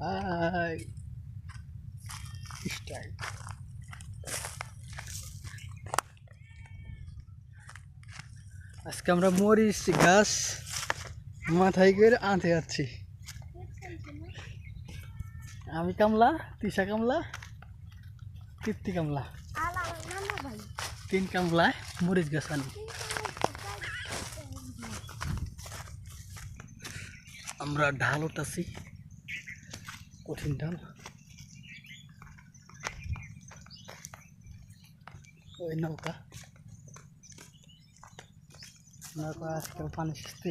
High style আজকে আমরা মরিচ গাছ মাথায় করে আনতে যাচ্ছি। আমি কামলা, তিশা কামলা, তৃপ্তি কামলা। তিন কামলায় মরিচ গাছ আনি। আমরা ঢাল উঠাছি কঠিন ঢাল ওই নৌকা। নৌকা আজকাল পানি সেচতে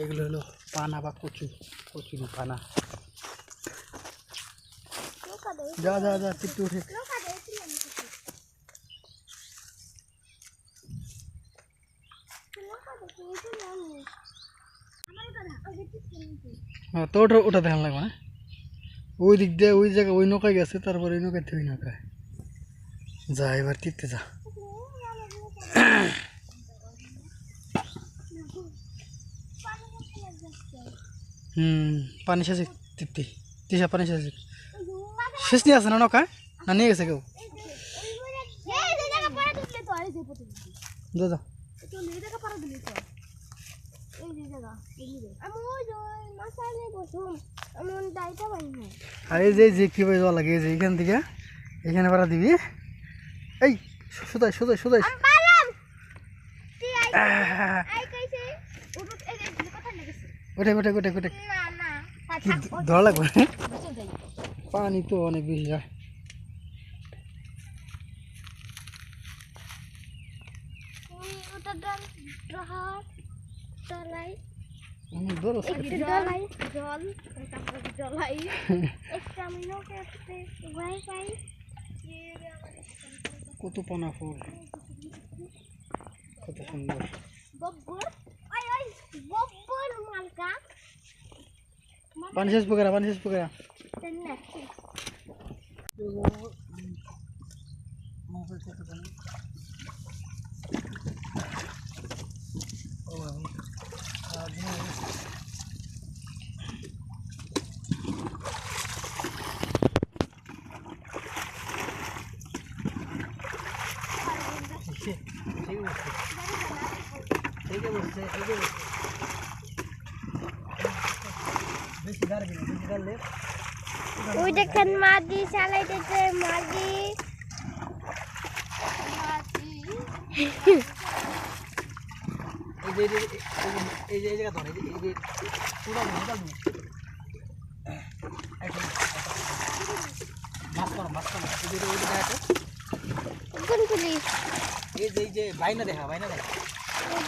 এগুলো হলো পানা বা কচু কচুর পানা। যা যা যা টিপতে উঠে। হ্যাঁ তো ওটা ওটা দেখান লাগবে না ওই দিক দিয়ে ওই জায়গায় ওই নৌকায় গেছে তারপরে ওই নৌকায় ওই নৌকায় যা এবার টিপতে যা পানি শেষে তৃপ্তি তিসা পানি শেষে শেষ নিয়ে আছে না নৌকা না নিয়ে গেছে কেউ যা যা আর যে যে কীভাবে জল লাগে? যে, এখান থেকে, এখানে পারা দিবি? এই সুদাই সুদাই সুদাই কি পানি তো অনেক বেশি যায় ধরো জল তারপরে জলাই একটা আমি নৌকা ভয় পাই। কত পানা ফুল। কত সুন্দর। পানি শেষ পুকুরা পানি শেষ পোকারা তেনে বেশি গাড়বি না বেশি গাড়লে ওই দেখেন মাদি চালাইতেছে মাদি। এই যে এই যে এই জায়গা ধর এই যে পুরো মোটা মাছ করো মাছ করো এই যে ওই যে কোন পুলিশ? এই যে এই যে বাইনা দেখা বাইনা দেখা।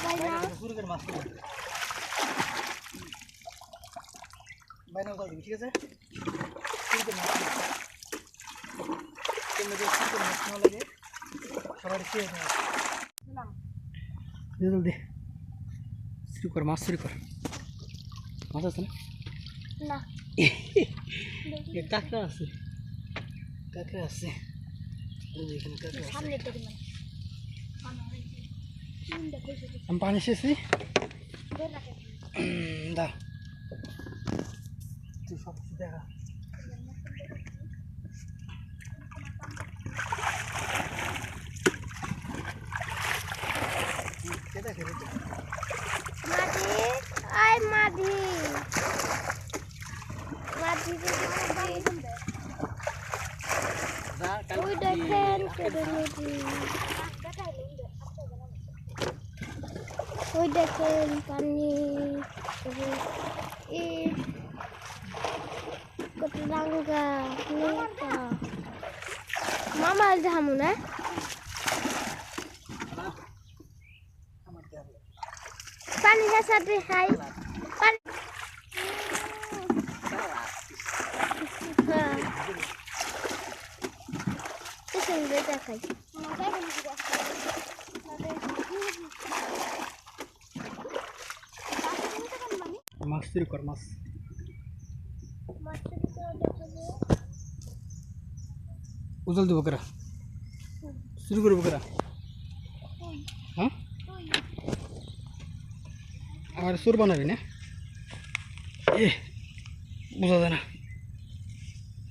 বাইনা। দেখা শুরু করে মাছ করো বাইনা উঠাও দিবি ঠিক আছে? করে মাছ করো লাগে সবার খেয়ে নেওয়া জলদি শুরু কর মাছ শুরু কর। মাছ আছে না? কাঁকড়া আছে। কাঁকড়া আছে। এখানে কাঁকড়া আছে। আমি পানি শেষি দা দেখা ওই দেখেন কেটে ওই দেখেন পানি এই কত রাঙ্গা নৌকা মামা যাব না। পানি সাথে খাই পানি দেখাই মাছ শুরু কর মাছ উজল দেবো কেরা? শুরু করব কেরা? হ্যাঁ? আমার সুর বানাবি না? এ বোঝা যায় না।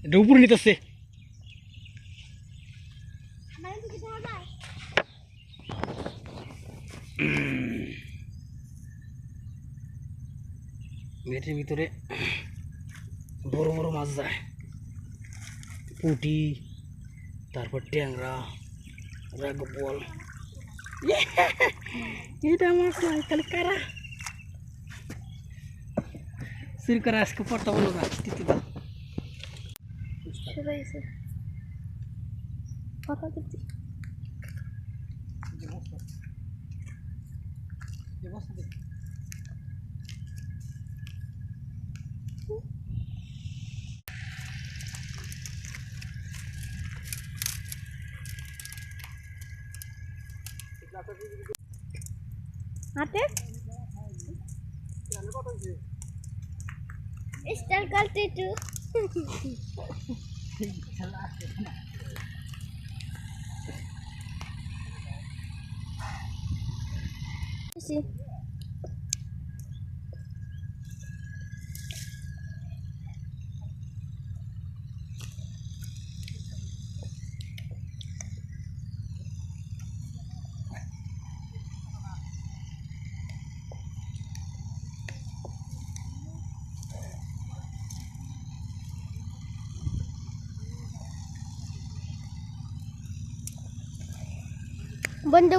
এটা উপরে নিতেছে। নেটের ভিতরে বড় বড় মাছ যায় পুঁটি তারপর ট্যাংরা রাগবল এটা মাছ নয় তাহলে কারা সিরকার আজকে পড়তে বলো না দিতে দাও শুরু হয়েছে কথা দিচ্ছি হাতে স্টার করতে একটু Sí. বন্ধ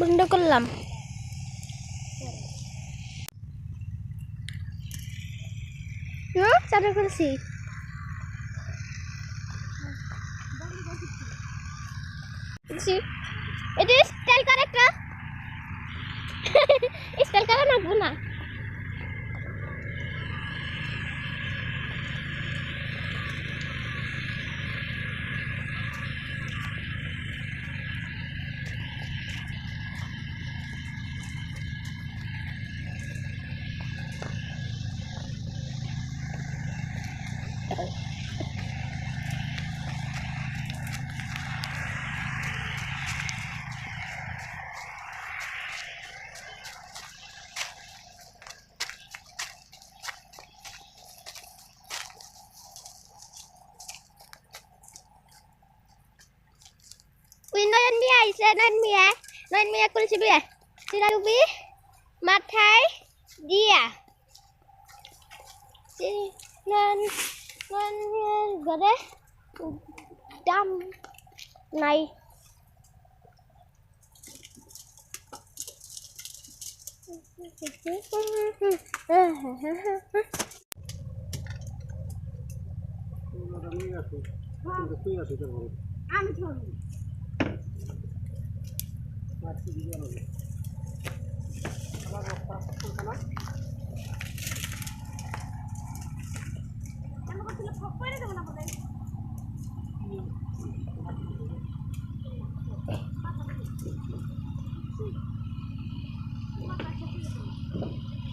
বন্ধ করলাম। চালু করেছি। এটা স্টাইল করে একটা স্টাইল করে নাকবো না Matay. Dia. Si nan nan miya gade. Dam. Này. আমি ধরবো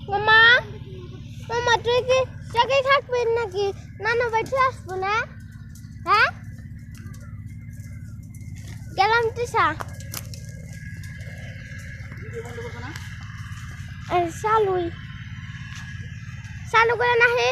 মামা মামা তুই কি জায়গায় থাকবেন নাকি? নানা বাড়িতে আসব না? হ্যাঁ? গেলাম তিসা চালুই। চালু করে নাহে